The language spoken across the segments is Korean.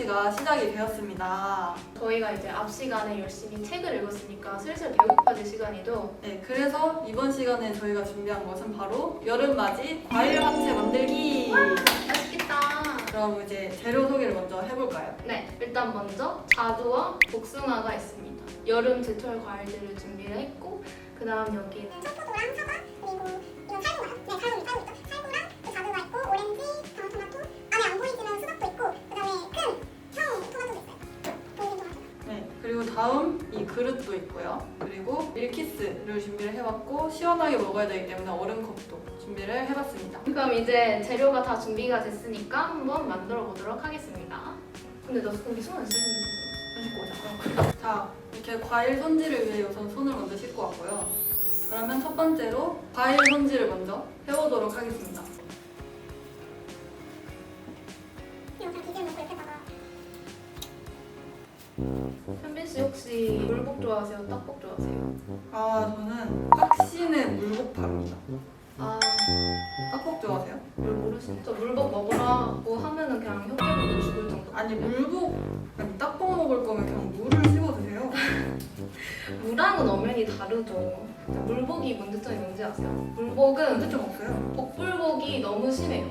시가 시작이 되었습니다. 저희가 이제 앞 시간에 열심히 책을 읽었으니까 슬슬 배고파질 시간이죠. 네, 그래서 이번 시간에 저희가 준비한 것은 바로 여름맞이 과일 화채 만들기. 맛있겠다. 그럼 이제 재료 소개를 먼저 해볼까요? 네, 일단 먼저 자두와 복숭아가 있습니다. 여름 제철 과일들을 준비를 했고, 그 다음 여기 사과 다음 이 그릇도 있고요. 그리고 밀키스를 준비를 해봤고 시원하게 먹어야 되기 때문에 얼음컵도 준비를 해봤습니다. 그럼 이제 재료가 다 준비가 됐으니까 한번 만들어 보도록 하겠습니다. 근데 너 근데 손안 씻는데 손 씻고 오자. 자, 이렇게 과일 손질을 위해 우선 손을 먼저 씻고 왔고요. 그러면 첫 번째로 과일 손질을 먼저 해보도록 하겠습니다. 현빈 씨 혹시 물복 좋아하세요? 떡볶 좋아하세요? 아, 저는 확신의 물복파입니다. 아, 떡볶 좋아하세요? 물 모르시네. 저 물복 먹으라고 하면은 그냥 혀깨부터 죽을 정도. 아니, 물복, 아니, 떡볶 먹을 거면 그냥 물을 씹어 드세요. 물하고 엄연히 다르죠. 물복이 문제점이 뭔지 아세요? 물복은 문제점 없어요. 복불복이 너무 심해요.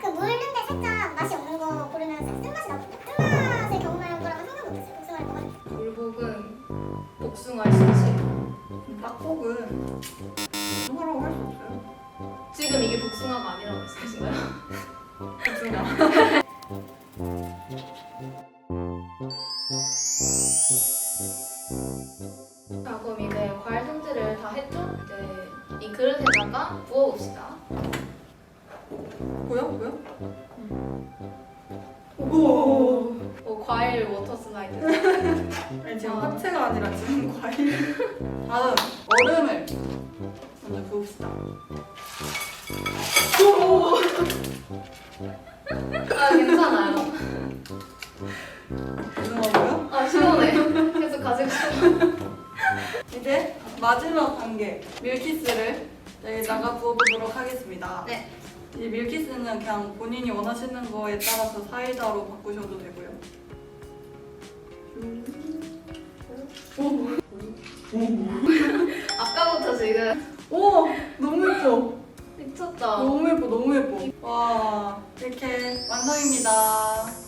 그 물는데 살짝 맛이 없는 거 고르면 쓴맛이 나거든요. 쓴맛 복숭아의 신세예요. 떡볶은 뭐라고 할 수 없어요. 지금 이게 복숭아가 아니라고 말씀하신가요? 복숭아. 자 그럼 이제 과일 손질을 다 했죠? 이제 이 그릇에다가 부어봅시다. 보여? 보여? 오. 어, 과일 워터 슬라이드. 아니, 지금 아. 화채가 아니라 지금 과일. 다음, 얼음을 먼저 부읍시다. 아 괜찮아요. 죄송하고요. 아 시원해. 계속 가지고 싶어. 이제 마지막 단계 밀키스를 여기다가 부어보도록 하겠습니다. 네. 이 밀키스는 그냥 본인이 원하시는 거에 따라서 사이다로 바꾸셔도 되고요. 아까부터 지금 오! 너무 예뻐! 미쳤다. 너무 예뻐, 너무 예뻐. 와, 이렇게 완성입니다.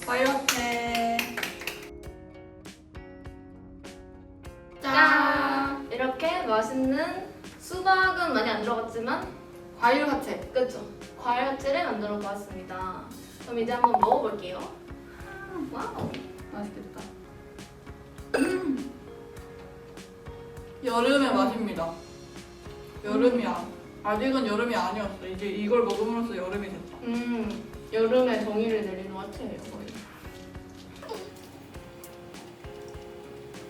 과일 화채. 짠! 이렇게 맛있는 수박은 많이 안 들어갔지만 과일 화채. 그죠? 과일 화채를 만들어 보았습니다. 그럼 이제 한번 먹어볼게요. 와우. 맛있겠다. 음. 여름의 맛입니다. 여름이야. 아직은 여름이 아니었어. 이제 이걸 먹음으로써 여름이 됐다. 음, 여름에 정의를 내리는 화채예요, 거의.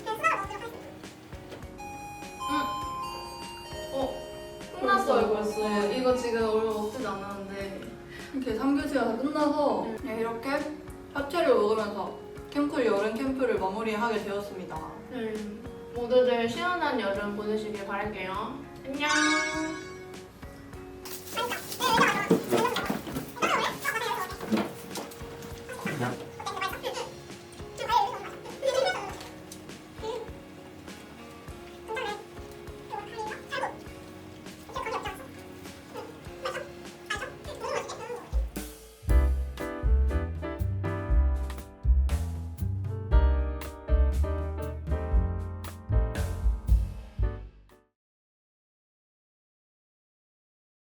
하겠습니다. 어, 끝났어요, 벌써. 벌써. 네. 이거 지금 얼마 먹지도 않았는데. 이렇게 3교시가 다 끝나서 그냥 이렇게 화채를 먹으면서 캠프 여름 캠프를 마무리하게 되었습니다. 음, 모두들 시원한 여름 보내시길 바랄게요. 안녕!